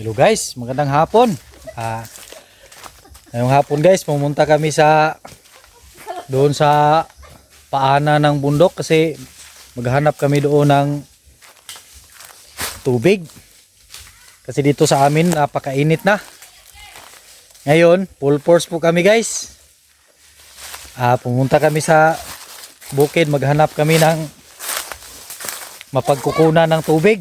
Hello guys, magandang hapon. Ah, ngayong hapon guys, pumunta kami sa doon sa paana ng bundok kasi maghanap kami doon ng tubig. Kasi dito sa amin napakainit na. Ngayon, full force po kami guys. Ah, pumunta kami sa bukid, maghanap kami ng mapagkukunan ng tubig.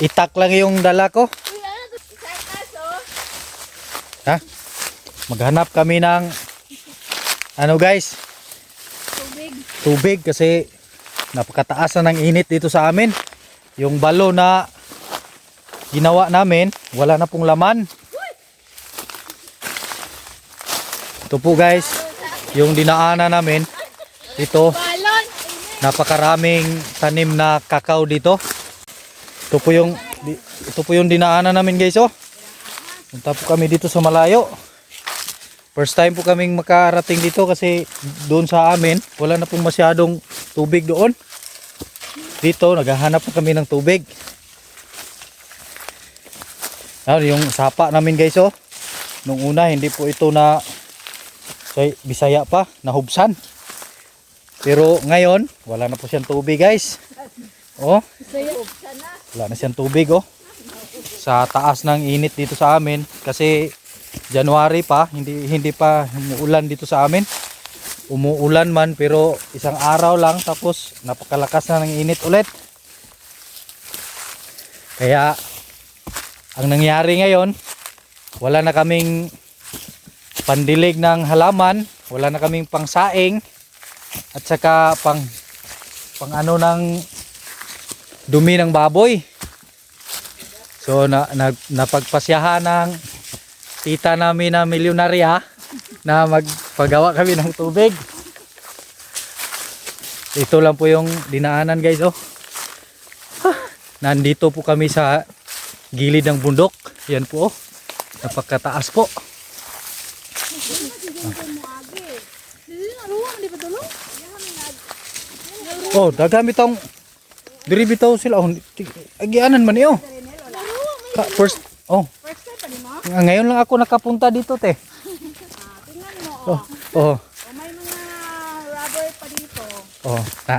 Itak lang yung dala ko. Ha? Maghanap kami ng ano guys? Tubig. Tubig kasi napakataas na ng init dito sa amin. Yung balo na ginawa namin, wala na pong laman. Ito po guys, yung dinaanan namin. Ito, napakaraming tanim na kakao dito. Ito po yung ito po yung dinaanan namin guys oh. Punta po kami dito sa malayo. First time po kaming makarating dito kasi doon sa amin wala na pong masyadong tubig doon. Dito naghahanap po kami ng tubig. Ano yung sapa namin guys oh. Nung una hindi po ito na say, Bisaya pa, nahubsan. Pero ngayon, wala na po siyang tubig guys. Oh, wala na siyang tubig oh. Sa taas ng init dito sa amin kasi January pa, hindi hindi pa umuulan dito sa amin. Umuulan man pero isang araw lang tapos napakalakas na ng init ulit. Kaya ang nangyari ngayon, wala na kaming pandilig ng halaman, wala na kaming pangsaing at saka pang pang ano ng dumi ng baboy. So na, na napagpasyahan ng tita namin na milyonarya na magpagawa kami ng tubig. Ito lang po yung dinaanan guys oh. Nandito po kami sa gilid ng bundok. Yan po oh. Napakataas po. Oh, dagamit ang diri bitaw sila oh. Agianan man niyo. Ka, first oh, First time pa ni mo? ng- ngayon lang ako nakapunta dito te. Tingnan mo. Oh, oh, Oh, may mga rubber pa dito. oh, na.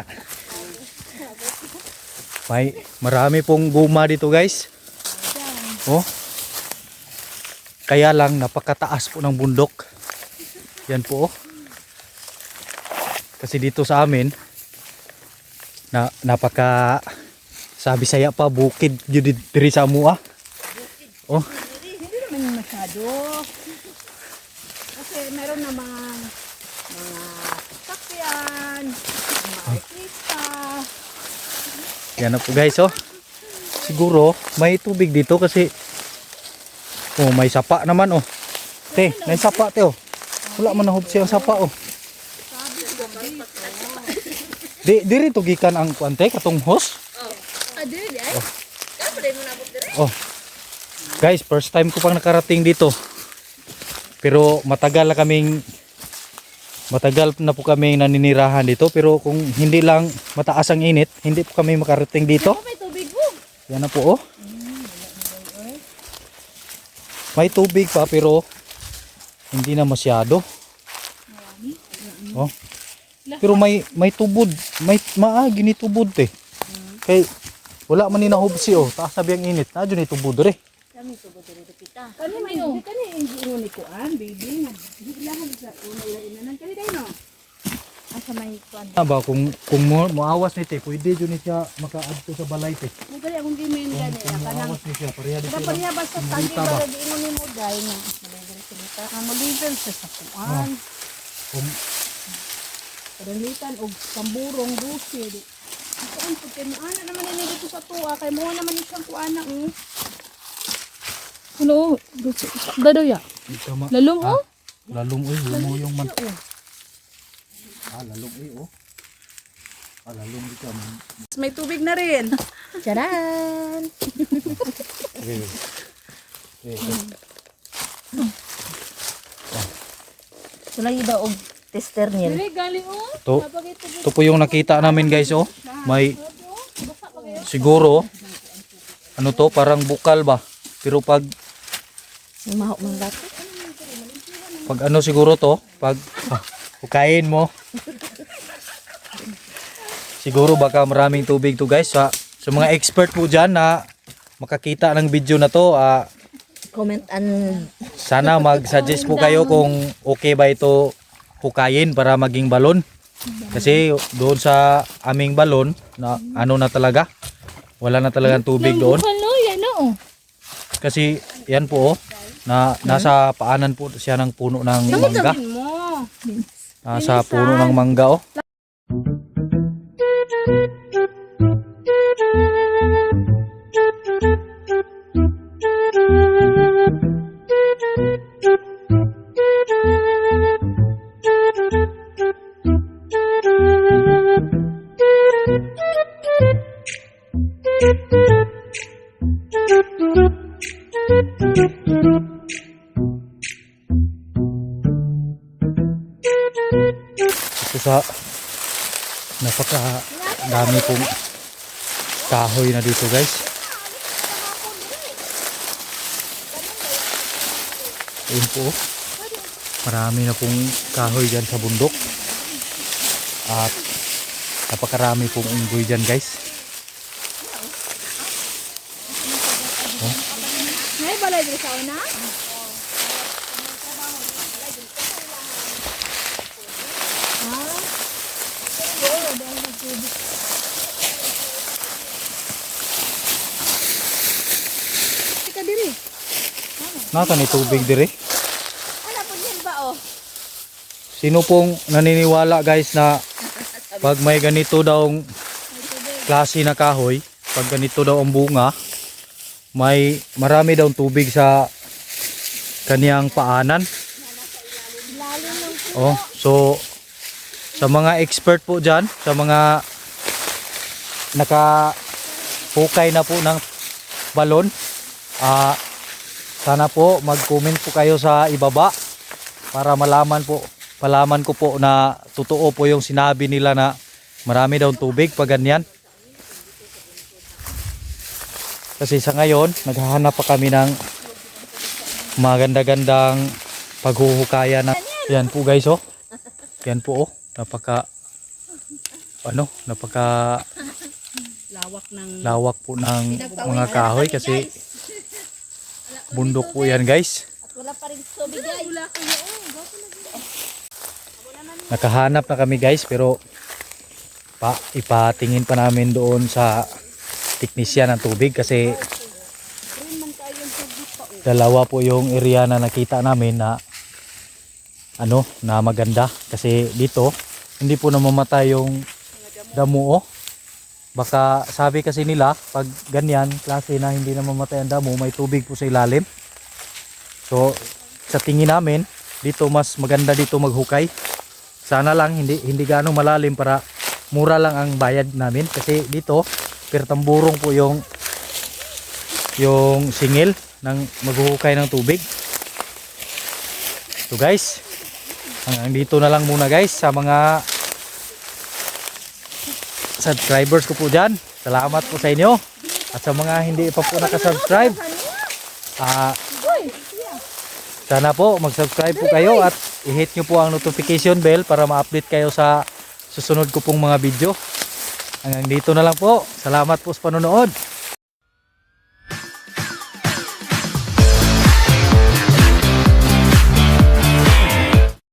May marami pong guma dito guys. Oh. Kaya lang napakataas po ng bundok. Yan po oh. Kasi dito sa amin na napaka sabi saya pa bukid jud diri sa mua. Oh, Hindi naman masyado. Kasi meron namang mga sakyan, mga artista. yan na po guys oh. Siguro may tubig dito kasi oh may sapa naman oh. Te, may sapa te oh. Wala man nahubsi ang sapa oh. Di diri to gikan ang kuante katong hose. Ah, dili ay? Kaya pa rin mo nabot? Oh. Guys, first time ko pang nakarating dito. Pero matagal na kaming matagal na po kaming naninirahan dito pero kung hindi lang mataas ang init, hindi po kami makarating dito. may tubig mo. Yan na po oh. May tubig pa pero hindi na masyado. Oh. Pero may may tubod, may maagi ni tubod eh. Kay wala man ni nahubsi oh, taas na biyang init. Nadyo ni tubod re. Kami tubig dito kita. Kani may no. Kani hindi ni ko an baby. Hindi lahan sa una ila inanan kani dai no. Asa may kuan. Na ba kung kung mo moawas ni te, pwede jud ni siya makaadto sa balay te. Mo gali akong gimen gani Kung kanang moawas ni siya pareha di Kada sila. pa niya basta tagi ba? ba giingon ni mo dai nga. Malagay sa dita. Ang malivel sa sakuan. Kung Kadalitan og samburong dusi. di. Kuan pud kay mo ana naman ni dito sa tuwa kay mo naman ni siyang kuana mm. Ano? Dado ya. di ka ma Lalong Ah, oh. lalong uy, lumuyong man. Oh. Ah, lalong uy oh. May tubig na rin. Tcharan! Sulay iba og tester niyan. Oh. Ito, ito po yung nakita namin guys oh. May siguro ano to parang bukal ba. Pero pag May mahok man dati. pag ano siguro to, pag ah, hukayin mo. Siguro baka maraming tubig to guys sa sa mga expert po diyan na makakita ng video na to, ah, Comment and sana mag-suggest po kayo kung okay ba ito hukayin para maging balon. Kasi doon sa aming balon na ano na talaga, wala na talagang tubig doon. Ano. Kasi yan po oh, na nasa paanan po siya ng puno ng mangga. Sabihin mo. Nasa puno ng mangga oh. Sa napaka dami pong kahoy na dito guys. Ayun po. oh. Marami na pong kahoy dyan sa bundok. At napakarami pong unggoy dyan guys. May balay dito sa una? Ika diri. Naka ni tubig dire. Ano po yan ba oh? Sino pong naniniwala guys na pag may ganito daw klase na kahoy, pag ganito daw ang bunga, may marami daw tubig sa kaniyang paanan. Oh, so sa mga expert po diyan, sa mga naka hukay na po ng balon, ah sana po mag-comment po kayo sa ibaba para malaman po palaman ko po na totoo po yung sinabi nila na marami daw tubig pag ganyan. Kasi sa ngayon, naghahanap pa kami ng maganda-gandang paghuhukaya na. Yan po guys oh. Yan po oh. Napaka ano, napaka Lawak ng lawak po ng mga kahoy kasi bundok po yan guys. wala pa rin tubig guys. Wala kayo oh. Nakahanap na kami guys pero pa, ipatingin pa namin doon sa teknisyan ng tubig kasi dalawa po yung area na nakita namin na ano na maganda kasi dito hindi po namamatay yung damo oh. Baka sabi kasi nila pag ganyan klase na hindi namamatay ang damo may tubig po sa ilalim. So sa tingin namin dito mas maganda dito maghukay. Sana lang hindi hindi gaano malalim para mura lang ang bayad namin kasi dito pertamburong po yung yung singil ng maghuhukay ng tubig. So guys, hanggang dito na lang muna guys sa mga subscribers ko po dyan. Salamat po sa inyo. At sa mga hindi pa po nakasubscribe, ah sana po mag-subscribe po kayo at i-hit nyo po ang notification bell para ma-update kayo sa susunod ko pong mga video. Hanggang dito na lang po. Salamat po sa panonood.